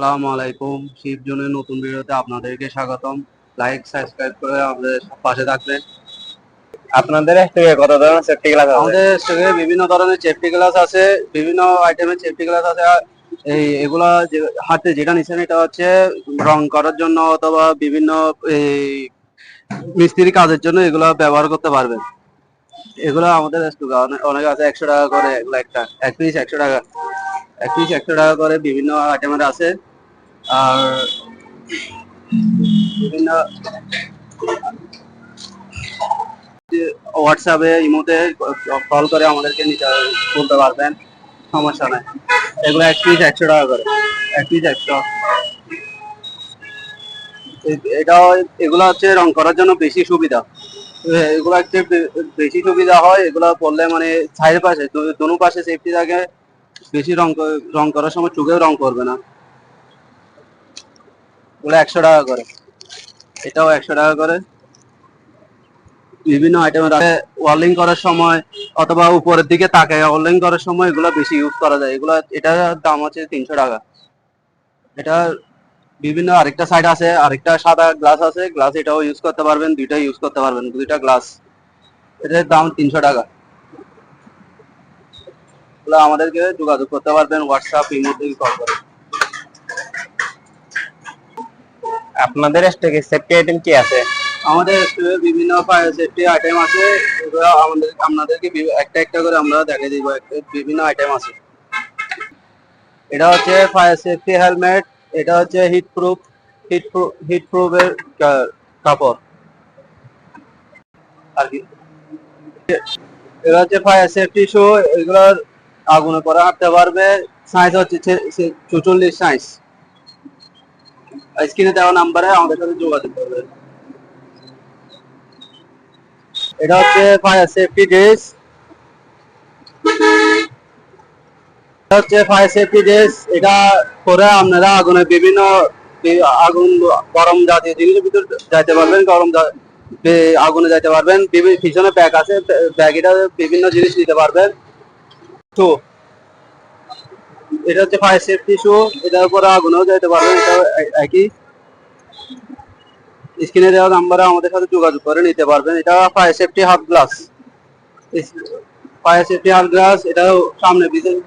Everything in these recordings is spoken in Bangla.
আসসালামু আলাইকুম। শিব জোনের নতুন ভিডিওতে আপনাদেরকে স্বাগতম। লাইক সাবস্ক্রাইব করে আমাদের পাশে থাকবেন। আপনাদের থেকে কত ধরনের সেফটি গ্লাস আছে? আমাদের স্টকে বিভিন্ন ধরনের সেফটি গ্লাস আছে বিভিন্ন আইটেমের সেফটি গ্লাস আছে। এই এগুলা হাতে যেটা নিচ্ছেন এটা হচ্ছে রং করার জন্য অথবা বিভিন্ন এই মিস্ত্রি কাজের জন্য এগুলা ব্যবহার করতে পারবেন। এগুলো আমাদের স্টকে অনেক অনেক আছে একশো টাকা করে এগুলো একটা এক পিস একশো টাকা। এক পিস একশো টাকা করে বিভিন্ন আইটেমের আছে। আর বিভিন্ন হোয়াটসঅ্যাপে ইমোতে কল করে আমাদেরকে নিতে বলতে পারবেন, সমস্যা নাই। এগুলো এক পিস একশো টাকা করে, এক পিস একশো। এ- এটাও এগুলো হচ্ছে রং করার জন্য বেশি সুবিধা। এগুলো হচ্ছে বেশি সুবিধা হয়, এগুলো পড়লে মানে সাইডের পাশে দোনো পাশে সেফটি থাকে, বেশি রং রং করার সময় চোখেও রং করবে না। এগুলো একশো টাকা করে। এটাও একশো টাকা করে। বিভিন্ন করার সময় অথবা উপরের দিকে করার সময় এগুলো বেশি ইউজ করা যায়। এগুলো দাম আছে তিনশো টাকা। এটা বিভিন্ন আরেকটা সাইড আছে। আরেকটা সাদা গ্লাস আছে। গ্লাস এটাও ইউজ করতে পারবেন। দুইটা ইউজ করতে পারবেন। দুইটা গ্লাস এটার দাম তিনশো টাকা। আমাদেরকে যোগাযোগ করতে পারবেন। হোয়াটসঅ্যাপ ইমো থেকে কল করে। আপনাদের স্টকে সেফটি আইটেম কি আছে? আমাদের স্টোরে বিভিন্ন ফায়ার সেফটি আইটেম আছে এগুলো আমাদের আপনাদেরকে একটা একটা করে আমরা দেখিয়ে দিব বিভিন্ন আইটেম আছে। এটা হচ্ছে ফায়ার সেফটি হেলমেট এটা হচ্ছে হিট প্রুফ হিট হিট প্রুফের কাপড়। আর কি? এটা হচ্ছে ফায়ার সেফটি শু এগুলোর আগুনে পরে হাঁটতে পারবে সাইজ হচ্ছে চুচল্লিশ সাইজ স্ক্রিনে দেওয়া নাম্বারে আমাদের সাথে যোগাযোগ করবে। এটা হচ্ছে ফায়ার সেফটি ড্রেস এটা হচ্ছে ফায়ার সেফটি ড্রেস এটা পরে আপনারা আগুনে বিভিন্ন আগুন, গরম জাতীয় জিনিসের ভিতর যাইতে পারবেন, গরম আগুনে যাইতে পারবেন। পিছনে ব্যাগ আছে ব্যাগ এটা বিভিন্ন জিনিস নিতে পারবেন। তো এটা হচ্ছে ফায়ার সেফটি শু এটার উপরে আগুনেও যাইতে পারবেন এটা একই। স্ক্রিনে দেওয়া নাম্বারে আমাদের সাথে যোগাযোগ করে নিতে পারবেন, এটা fire safety half glass fire safety half glass এটাও সামনে পিছনে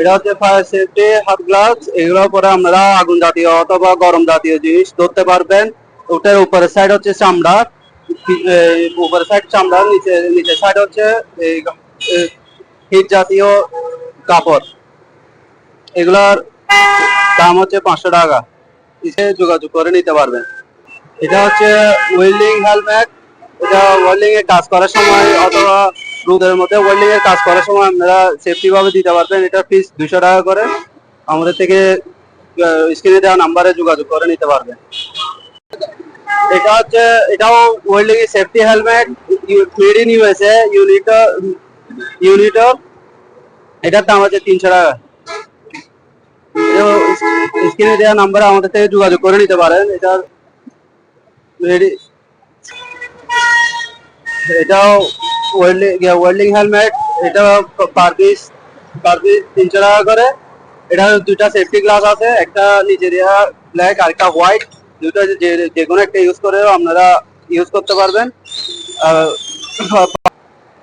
এটা হচ্ছে ফায়ার সেফটি হাফ গ্লাস এগুলো পরে আপনারা আগুন জাতীয় অথবা গরম জাতীয় জিনিস ধরতে পারবেন। ওটার উপরের সাইড হচ্ছে চামড়া উপরের সাইড চামড়া নিচে, নিচের সাইড হচ্ছে হিট জাতীয় কাপড়। এগুলার দাম হচ্ছে পাঁচশো টাকা। এসে যোগাযোগ করে নিতে পারবেন। এটা হচ্ছে ওয়েল্ডিং হেলমেট এটা ওয়েল্ডিং এর কাজ করার সময় অথবা রোদের মধ্যে ওয়েল্ডিং এর কাজ করার সময় আপনারা সেফটি ভাবে দিতে পারবেন। এটা ফিস দুশো টাকা করে। আমাদের থেকে স্ক্রিনে দেওয়া নাম্বারে যোগাযোগ করে নিতে পারবেন। এটা হচ্ছে, এটাও ওয়েল্ডিং এর safety helmet made in USA ইউনিটর ইউনিটর এটার দাম হচ্ছে তিনশো টাকা। স্ক্রিনে দেওয়া নাম্বারে আমাদের থেকে যোগাযোগ করে নিতে পারেন। রেডি এটাও ওয়েল্ডিং ওয়েল্ডিং হেলমেট, এটা পার পিস পার পিস তিনশো টাকা করে। এটা দুইটা সেফটি গ্লাস আছে, একটা নিচে দেওয়া ব্ল্যাক আর একটা হোয়াইট দুটো যে কোনো একটা ইউজ করে আপনারা ইউজ করতে পারবেন।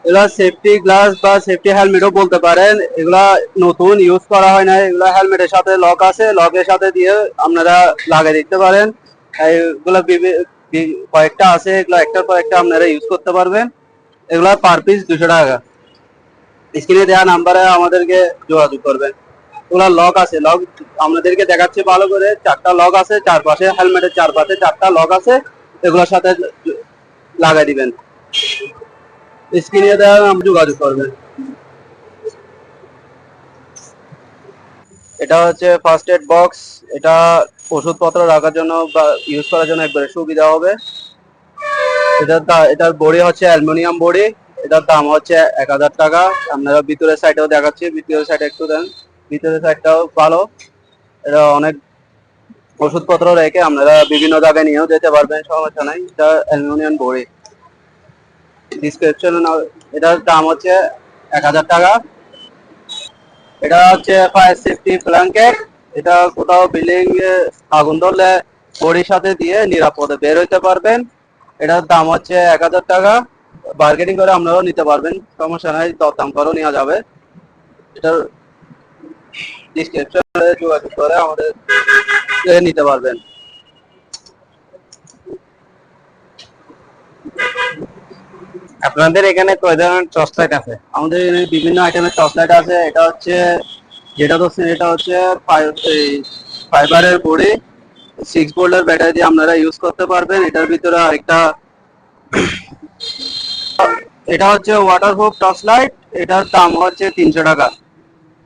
এগুলা সেফটি গ্লাস বা সেফটি হেলমেটও বলতে পারেন। এগুলা নতুন ইউজ করা হয় না এগুলা হেলমেটের সাথে লক আছে। লকের সাথে দিয়ে আপনারা লাগিয়ে দিতে পারেন। এগুলা কয়েকটা আছে। এগুলো একটার পর একটা আপনারা ইউজ করতে পারবেন। এগুলা পার পিস দুশো টাকা। স্ক্রিনে দেওয়া নাম্বারে আমাদেরকে যোগাযোগ করবেন। এগুলা লক আছে। লক আপনাদেরকে দেখাচ্ছি ভালো করে। চারটা লক আছে। চারপাশে হেলমেটের চারপাশে চারটা লক আছে। এগুলোর সাথে লাগাই দিবেন। স্ক্রিনে দেওয়া যোগাযোগ করবেন এটা হচ্ছে ফার্স্ট এড বক্স এটা ওষুধপত্র রাখার জন্য বা ইউজ করার জন্য একবারে সুবিধা হবে। এটার দা- এটার বড়ি হচ্ছে অ্যালুমিনিয়াম বড়ি, এটার দাম হচ্ছে এক হাজার টাকা। আপনারা ভিতরের সাইডেও দেখাচ্ছি, ভিতরের সাইড একটু দেন, ভিতরের সাইডটাও ভালো। এটা অনেক ওষুধপত্র রেখে আপনারা বিভিন্ন জায়গায় নিয়েও যেতে পারবেন, সমস্যা নাই। এটা অ্যালুমিনিয়াম বড়ি। ডিসক্রিপশন এটার দাম হচ্ছে এক হাজার টাকা। এটা হচ্ছে ফায়ার সেফটি ব্ল্যাঙ্কেট এটা কোথাও বিল্ডিং আগুন ধরলে বড়ির সাথে দিয়ে নিরাপদে বের হইতে পারবেন। এটার দাম হচ্ছে এক হাজার টাকা। বার্গেনিং করে আপনারাও নিতে পারবেন। সমস্যা নাই, দরদাম করেও নেওয়া যাবে। এটার ডিসক্রিপশনে যোগাযোগ করে আমাদের নিতে পারবেন। আপনাদের এখানে কয় ধরনের টর্চ লাইট আছে? আমাদের এখানে বিভিন্ন আইটেমের টর্চ লাইট আছে। এটা হচ্ছে, যেটা তো এটা হচ্ছে ফাইবারের বডি। সিক্স ভোল্টের ব্যাটারি দিয়ে আপনারা ইউজ করতে পারবেন। এটার ভিতরে আরেকটা এটা হচ্ছে ওয়াটারপ্রুফ টর্চ লাইট এটার দাম হচ্ছে তিনশো টাকা।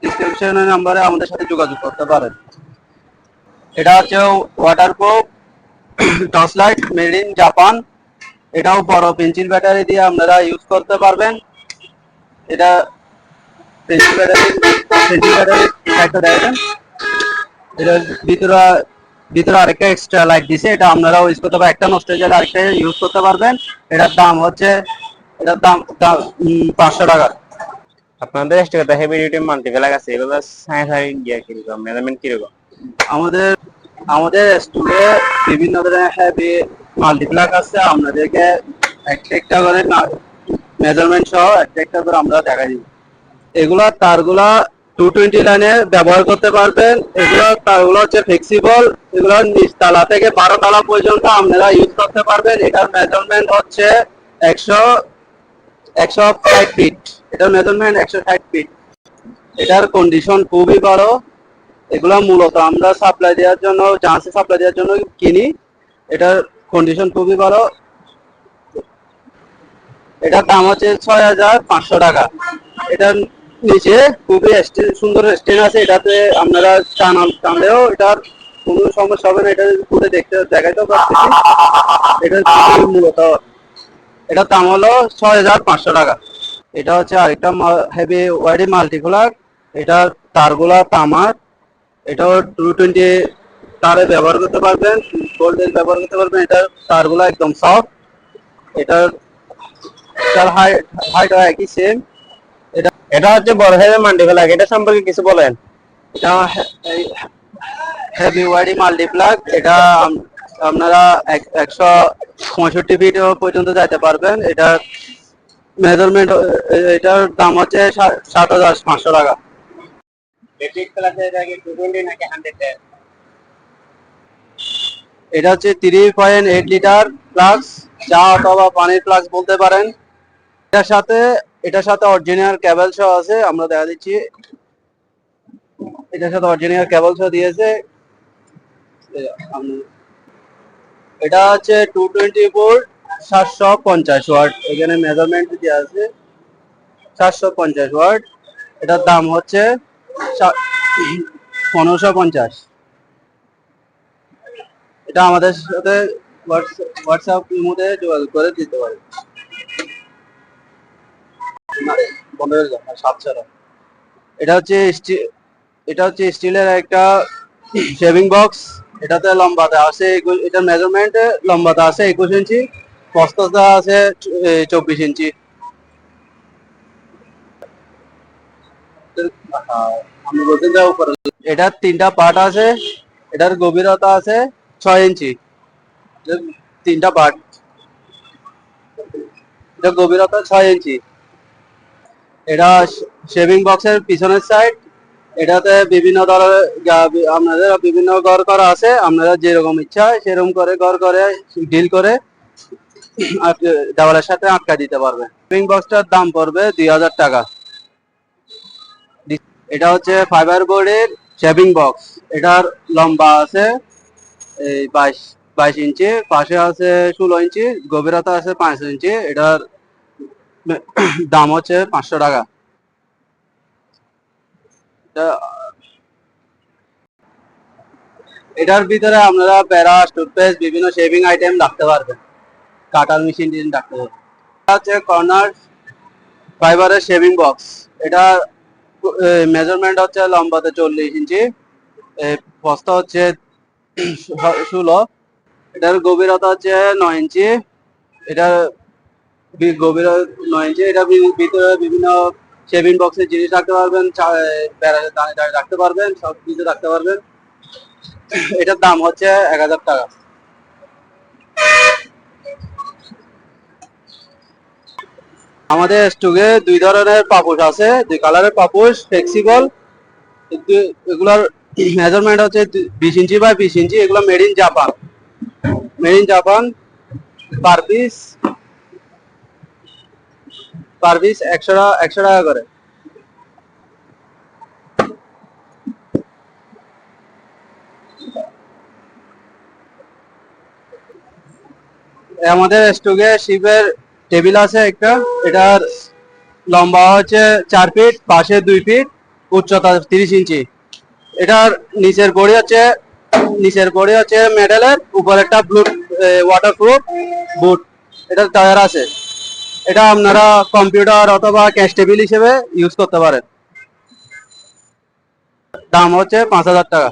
ডিসক্রিপশনের নাম্বারে আমাদের সাথে যোগাযোগ করতে পারেন। এটা হচ্ছে waterproof torch light made in Japan এটাও বড় পেন্সিল ব্যাটারি দিয়ে আপনারা ইউজ করতে পারবেন। এটা পেন্সিল ব্যাটারি পেন্সিল ব্যাটারি একটা দেখেন। এটার ভিতরে ভিতরে আরেকটা এক্সট্রা লাইট দিছে এটা আপনারাও ইউজ করতে পারবেন। একটা নষ্ট হয়ে গেলে আরেকটা ইউজ করতে পারবেন। এটার দাম হচ্ছে এটার দাম পাঁচশো টাকা। আপনাদের স্টোরে হেভি ডিউটি মাল্টিপ্লাগ আছে এগুলো সায়েন্স আর ইন্ডিয়া কীরকম মেজারমেন্ট কীরকম আমাদের আমাদের স্টুডে বিভিন্ন ধরনের হ্যাভি মাল্টিপ্লাক আছে, আপনাদেরকে একটা একটা করে মেজারমেন্ট সহ একটা একটা করে আমরা দেখাই দিব। এগুলা তারগুলা টু টোয়েন্টি লাইনে ব্যবহার করতে পারবেন। এগুলো তারগুলো হচ্ছে ফ্লেক্সিবল এগুলো নিচ তালা থেকে বারো তালা পর্যন্ত আপনারা ইউজ করতে পারবেন। এটার মেজারমেন্ট হচ্ছে একশো একশো ষাট ফিট এটার মেজারমেন্ট একশো ষাট ফিট এটার কন্ডিশন খুবই ভালো এগুলো মূলত আমরা সাপ্লাই দেওয়ার জন্য চান্সে সাপ্লাই দেওয়ার জন্য কিনি। এটার কন্ডিশন খুবই ভালো। এটার দাম হচ্ছে ছয় হাজার পাঁচশো টাকা। এটার নিচে খুবই সুন্দর স্টেন আছে। এটাতে আপনারা টানা টানলেও এটার কোনো সমস্যা হবে না। এটা ঘুরে দেখতে, দেখাইতেও পারতেছি। এটা মূলত। এটার দাম হলো ছয় হাজার পাঁচশো টাকা। এটা হচ্ছে আরেকটা হেভি ওয়াইডি মাল্টিকুলার এটা তারগুলা তামার। এটাও টু টোয়েন্টি তারে ব্যবহার করতে পারবেন গোল্ডের ব্যবহার করতে পারবেন এটার তারগুলো একদম সফট এটার এটার হাইট হাইট একই সেম এটা এটা হচ্ছে বড় হেভি মাল্টিপ্লাগ এটা সম্পর্কে কিছু বলেন? এটা হেভি ওয়াইডি মাল্টিপ্লাগ এটা আপনারা এক- একশো পঁয়ষট্টি ফিট পর্যন্ত যাইতে পারবেন। এটা মেজারমেন্ট এটার দাম হচ্ছে সাত হাজার পাঁচশো টাকা। এটা হচ্ছে three point eight litre flask, চা অথবা পানির ফ্লাক্স বলতে পারেন। এটার সাথে এটার সাথে অরিজিনাল কেবল সহ আছে, আমরা দেখা দিচ্ছি। এটার সাথে অরিজিনাল কেবল সহ দিয়েছে। এটা হচ্ছে টু টোয়েন্টি ফোর সাতশো পঞ্চাশ ওয়াট। এখানে মেজারমেন্ট দেওয়া আছে, সাতশো পঞ্চাশ ওয়াট। এটার দাম হচ্ছে পনেরোশো পঞ্চাশ। এটা আমাদের সাথে হোয়াটসঅ্যাপ মধ্যে যোগাযোগ করে দিতে পারে। না, বন্ধ হয়ে যাবে এটা হচ্ছে এটা হচ্ছে স্টিলের একটা শেভিং বক্স এটাতে লম্বাতে আছে এটার মেজারমেন্ট লম্বাতে আছে একুশ ইঞ্চি প্রস্থতা আছে চব্বিশ ইঞ্চি। যাও এটার তিনটা পার্ট আছে এটার গভীরতা আছে ছয় ইঞ্চি। তিনটা পার্ট গভীরতা ছয় ইঞ্চি। এটা শেভিং বক্সের পিছনের সাইড এটাতে বিভিন্ন ধরনের আপনাদের বিভিন্ন ঘর করা আছে। আপনারা যেরকম ইচ্ছা সেরকম করে ঘর করে ডিল করে দেওয়ালের সাথে আটকা দিতে পারবে। শেভিং বক্সটার দাম পড়বে দুই হাজার টাকা। এটা হচ্ছে ফাইবার বোর্ডের শেভিং বক্স এটার লম্বা আছে এই বাইশ বাইশ ইঞ্চি, পাশে আছে ষোলো ইঞ্চি, গভীরতা আছে পাঁচ ইঞ্চি, এটার দাম হচ্ছে পাঁচশো টাকা। এটার ভিতরে আপনারা প্যারা, টুথপেস্ট, বিভিন্ন শেভিং আইটেম রাখতে পারবেন। কাটার মেশিন টিন রাখতে পারবেন। হচ্ছে কর্নার ফাইবারের শেভিং বক্স। এটা মেজারমেন্ট হচ্ছে লম্বাতে চল্লিশ ইঞ্চি। বস্তা হচ্ছে ষোলো। এটার গভীরতা হচ্ছে নয় ইঞ্চি। এটার গভীর নয় ইঞ্চি। এটা ভিতরে বিভিন্ন শেভিং বক্সের জিনিস রাখতে পারবেন দানে রাখতে পারবেন, সব কিছু রাখতে পারবেন। এটার দাম হচ্ছে এক হাজার টাকা। আমাদের স্টকে দুই ধরনের পাপোশ আছে। দুই কালারের পাপোশ ফ্লেক্সিবল এগুলার মেজারমেন্ট হচ্ছে বিশ ইঞ্চি বাই বিশ ইঞ্চি, এগুলো made in Japan made in Japan per piece per piece একশো টাকা একশো টাকা করে। আমাদের স্টকে শিপের টেবিল আছে একটা। এটার লম্বা হচ্ছে চার ফিট পাশে দুই ফিট উচ্চতা তিরিশ ইঞ্চি। এটার নিচের বড়ি হচ্ছে, নিচের বড়ি হচ্ছে মেডেলের, উপর একটা ব্লু ওয়াটারপ্রুফ বুট এটার টায়ার আছে। এটা আপনারা কম্পিউটার অথবা ক্যাশ টেবিল হিসেবে ইউজ করতে পারেন। দাম হচ্ছে পাঁচ হাজার টাকা।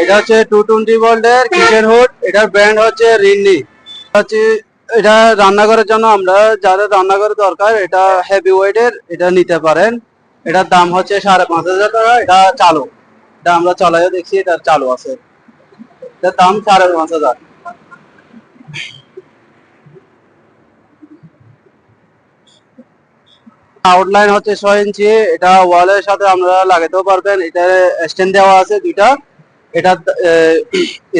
এটা হচ্ছে টু টোয়েন্টি ভোল্টের কিচেন হুড এটার ব্র্যান্ড হচ্ছে রিন্নি। হচ্ছে এটা রান্নাঘরের জন্য আমরা যাদের রান্নাঘরের দরকার, এটা হেভি ওয়েটের এটা নিতে পারেন। এটার দাম হচ্ছে সাড়ে পাঁচ হাজার টাকা, এটা চালু। এটা আমরা চালাইও দেখছি এটা চালু আছে। এটার দাম সাড়ে পাঁচ হাজার। আউটলাইন হচ্ছে ছয় ইঞ্চি, এটা ওয়ালের সাথে আপনারা লাগাতেও পারবেন। এটা স্ট্যান্ড দেওয়া আছে দুইটা। এটা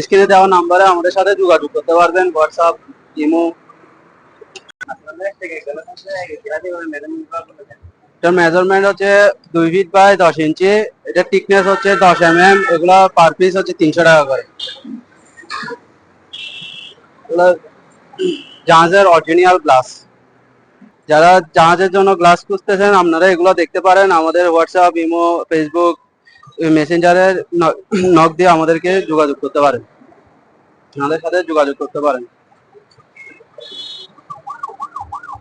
স্ক্রিনে দেওয়া নাম্বারে আমাদের সাথে যোগাযোগ করতে পারবেন হোয়াটসঅ্যাপ ইমো এটার মেজারমেন্ট হচ্ছে দুই ফিট বাই দশ ইঞ্চি এটা থিকনেস হচ্ছে দশ এম এম এগুলা পার পিস হচ্ছে তিনশো টাকা করে। জাহাজের অরিজিনাল গ্লাস যারা জাহাজের জন্য গ্লাস খুঁজতেছেন, আপনারা এগুলো দেখতে পারেন আমাদের হোয়াটসঅ্যাপ ইমো ফেসবুক মেসেঞ্জারের নক দিয়ে আমাদেরকে যোগাযোগ করতে পারেন। আমাদের সাথে যোগাযোগ করতে পারেন।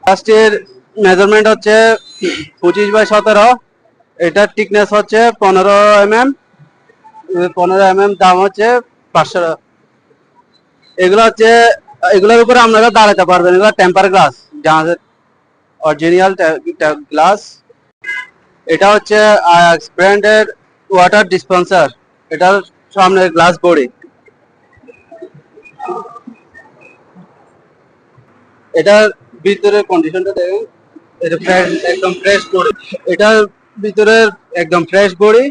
ফার্স্টের মেজারমেন্ট হচ্ছে পঁচিশ বাই সতেরো। এটার টিকনেস হচ্ছে পনেরো এম এম পনেরো এম এম দাম হচ্ছে পাঁচশো। এগুলো হচ্ছে, এগুলোর উপরে আপনারা দাঁড়াতে পারবেন। এগুলো টেম্পার গ্লাস জাহাজের অরিজিনাল গ্লাস এটা হচ্ছে ব্র্যান্ডের ওয়াটার ডিসপেন্সার এটার সামনে গ্লাস বডি এটার ভিতরে কন্ডিশনটা দেখুন, এটা ফ্রেশ একদম ফ্রেশ বডি এটার ভিতরে একদম ফ্রেশ বডি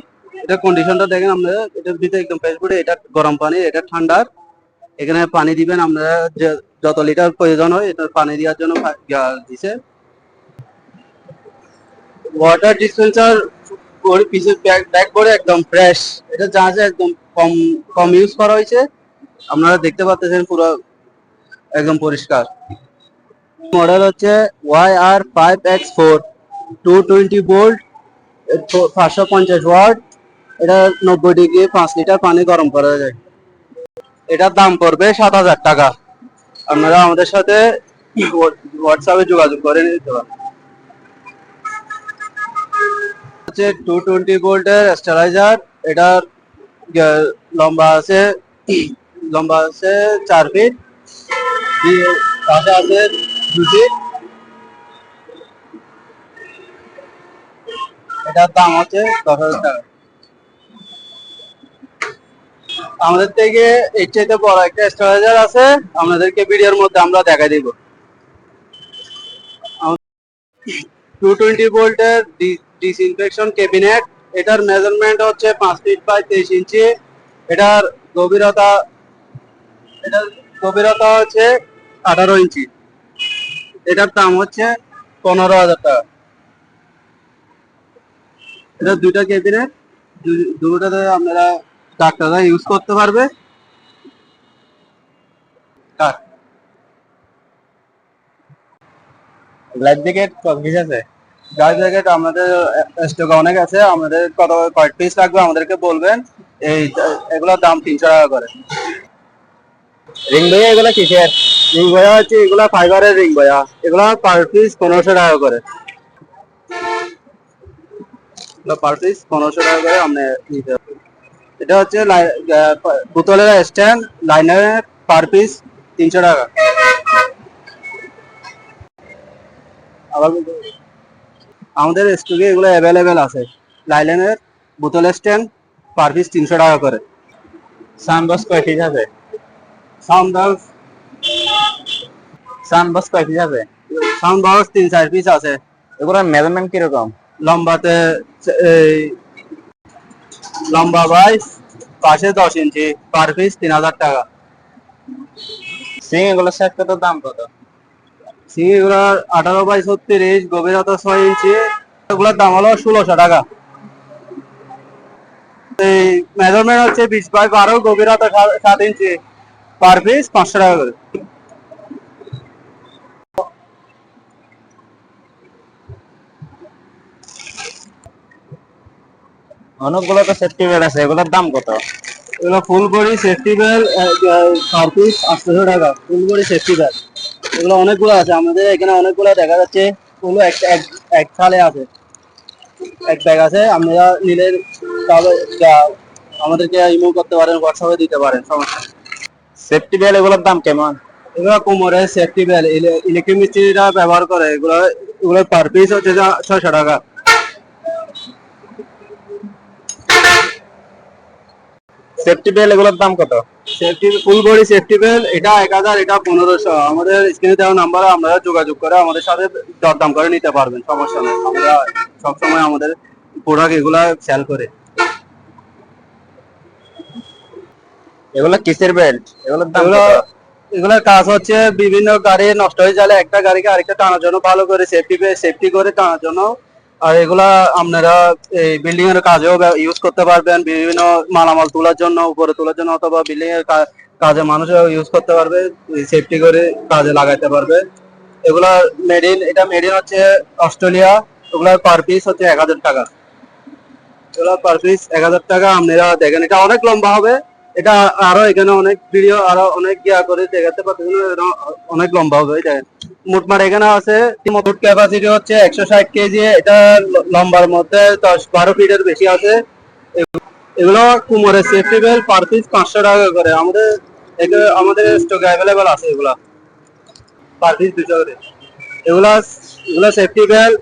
এটা কন্ডিশনটা দেখেন আপনারা এটার ভিতরে একদম ফ্রেশ বডি এটা গরম পানি, এটা ঠান্ডার। এখানে পানি দিবেন আপনারা যত লিটার প্রয়োজন হয়, এটা পানি দেওয়ার জন্য দিছে। ওয়াটার ডিসপেন্সার পিসের ব্যাক করে একদম ফ্রেশ এটা জাহাজে একদম কম কম ইউজ করা হয়েছে, আপনারা দেখতে পাচ্ছেন পুরো একদম পরিষ্কার। মডেল হচ্ছে Y R five X four two twenty volt পাঁচশো পঞ্চাশ ওয়াট এটা নব্বই ডিগ্রি পাঁচ লিটার পানি গরম করা যায়। এটার দাম পড়বে সাত হাজার টাকা। আপনারা আমাদের সাথে হোয়াটসঅ্যাপে যোগাযোগ করে নিতে পারেন। হচ্ছে টু টোয়েন্টি ভোল্টের স্টেলাইজার এটার লম্বা আছে লম্বা আছে চার ফিট পাশে আছে দু ফিট এটার দাম হচ্ছে দশ হাজার টাকা। আমাদের থেকে এর চাইতে বড় একটা স্টেলাইজার আছে, আপনাদেরকে ভিডিওর মধ্যে আমরা দেখাই দিব। টু টোয়েন্টি ভোল্টের ডিসইনফেকশন ক্যাবিনেট এটার মেজারমেন্ট হচ্ছে পাঁচ ফিট বাই তেইশ ইঞ্চি এটার গভীরতা এটার গভীরতা হচ্ছে আঠারো ইঞ্চি এটার দাম হচ্ছে পনেরো হাজার টাকা। এটা দুইটা ক্যাবিনেট দুটোতে আপনারা ডাক্তাররা ইউজ করতে পারবে। লাইফ জ্যাকেট পিস আছে? গাড়ি জ্যাকেট আমাদের স্টকে অনেক আছে আমাদের কত কয়েক পিস লাগবে আমাদেরকে বলবেন। এই এগুলোর দাম তিনশো টাকা করে। রিং ভাইয়া এগুলো কিসের রিং বয়া হচ্ছে এগুলা ফাইবারের রিং বয়া এগুলা পার পিস পনেরোশো টাকা করে। পার পিস পনেরোশো টাকা করে আপনি নিতে হবে এটা হচ্ছে বোতলের স্ট্যান্ড লাইনারের পার পিস তিনশো টাকা। আবার। আমাদের স্টকে এগুলো অ্যাভেলেবেল আছে। লাইলেনের বোতল স্ট্যান্ড পার পিস তিনশো টাকা করে। সানবক্স কয় পিস আছে সাউন্ড বক্স সানবক্স কয় পিস আছে সাউন্ড বক্স তিন চার পিস আছে। এগুলোর মেজারমেন্ট কীরকম? লম্বাতে এই লম্বা বাইশ পাশে দশ ইঞ্চি। পার পিস তিন হাজার টাকা। সিং এগুলো সেট কত দাম কত? সিঙ্গিগুলার আঠারো বাই ছত্রিশ, গভীরতা ছয় ইঞ্চি। এগুলোর দাম হলো ষোলোশো টাকা। এই মেজারমেন্ট হচ্ছে বিশ বাই বারো, গভীরতা সাত ইঞ্চি। পার পিস পাঁচশো টাকা করে। অনেকগুলো তো সেফটি বেল্ট আছে, এগুলোর দাম কত? এগুলো full body safety belt per আটশোশো টাকা। ফুল বডি সেফটি বেল এগুলো অনেকগুলো আছে। আমাদের এখানে অনেকগুলো দেখা যাচ্ছে। ওগুলো এক এক- সালে আছে। এক ব্যাগ আছে। আপনারা নিলে তাহলে আমাদেরকে ইমেল করতে পারেন হোয়াটসঅ্যাপে দিতে পারেন সমস্যা সেফটি বেল এগুলোর দাম কেমন? এগুলো কোমরে সেফটি বেল ইলেকট্রিক মিস্ত্রিরা ব্যবহার করে। এগুলো এগুলো পার পিস হচ্ছে ছয়শো টাকা। সেফটি বেল এগুলোর দাম কত? Safety full body safety belt এটা এক হাজার এটা পনেরোশো। আমাদের স্ক্রিনে দেওয়া নাম্বার আপনারা যোগাযোগ করে আমাদের সাথে দরদাম করে নিতে পারবেন সমস্যা নেই। আমরা সবসময় আমাদের প্রোডাক্ট এগুলা সেল করে। এগুলো কিসের বেল্ট এগুলোর দাম এগুলো এগুলোর কাজ হচ্ছে বিভিন্ন গাড়ি নষ্ট হয়ে গেলে একটা গাড়িকে আরেকটা টানার জন্য ভালো করে সেফটি সেফটি করে টানার জন্য আর এগুলা আপনারা এই বিল্ডিং এর কাজেও ইউজ করতে পারবেন। বিভিন্ন মালামাল তোলার জন্য, উপরে তোলার জন্য অথবা বিল্ডিং এর কাজে মানুষ ইউজ করতে পারবে সেফটি করে কাজে লাগাইতে পারবে। এগুলা মেডিন এটা মেডিন হচ্ছে অস্ট্রেলিয়া। এগুলা পার পিস হচ্ছে এক হাজার টাকা। এগুলা পার পিস এক হাজার টাকা। আপনারা দেখেন, এটা অনেক লম্বা হবে। এটা আরও এখানে অনেক ভিডিও আরও অনেক ইয়া করে দেখাতে পারতেছেন অনেক লম্বা হবে এটা মোটমাট এখানে আছে। মোট ক্যাপাসিটি হচ্ছে একশো ষাট কেজি, এটা লম্বার মধ্যে দশ বারো ফিটের বেশি আছে। এগুলো কুমোরের সেফটি বেল পার পিস পাঁচশো টাকা করে। আমাদের আমাদের স্টকে অ্যাভেলেবেল আছে এগুলা। পার পিস দুশো করে। এগুলা এগুলা সেফটি বেল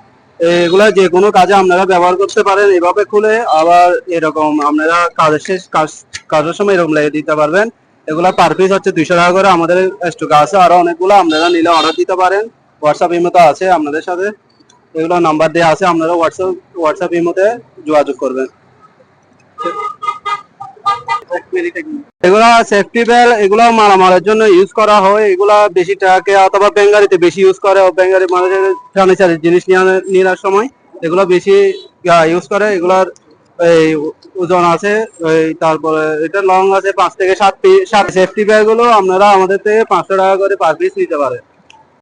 এগুলা যে কোনো কাজে আপনারা ব্যবহার করতে পারেন, এভাবে খুলে আবার এরকম আপনারা কাজের শেষ, কাজ, কাজের সময় এরকম লাগিয়ে দিতে পারবেন। এগুলা পার পিস হচ্ছে দুইশো টাকা করে। আমাদের স্টকে আছে আরও অনেকগুলো, আপনারা নিলে অর্ডার দিতে পারেন। হোয়াটসঅ্যাপ ইমোতে আছে আপনাদের সাথে। এগুলো নাম্বার দেওয়া আছে, আপনারা হোয়াটসঅ্যাপ হোয়াটসঅ্যাপ ইমোতে যোগাযোগ করবেন। এগুলা সেফটি বেল এগুলো মারামারের জন্য ইউজ করা হয়। এগুলা বেশি টাকাকে অথবা বেঙ্গারিতে বেশি ইউজ করে। বেঙ্গারি মানুষের ফার্নিচারের জিনিস নিয়ে- নেওয়ার সময় এগুলো বেশি ইউজ করে। এগুলার এই ওজন আছে ওই তারপরে এটা লং আছে পাঁচ থেকে সাত সাত সেফটি ব্যাগগুলো আপনারা আমাদের থেকে পাঁচশো টাকা করে পার পিস নিতে পারেন।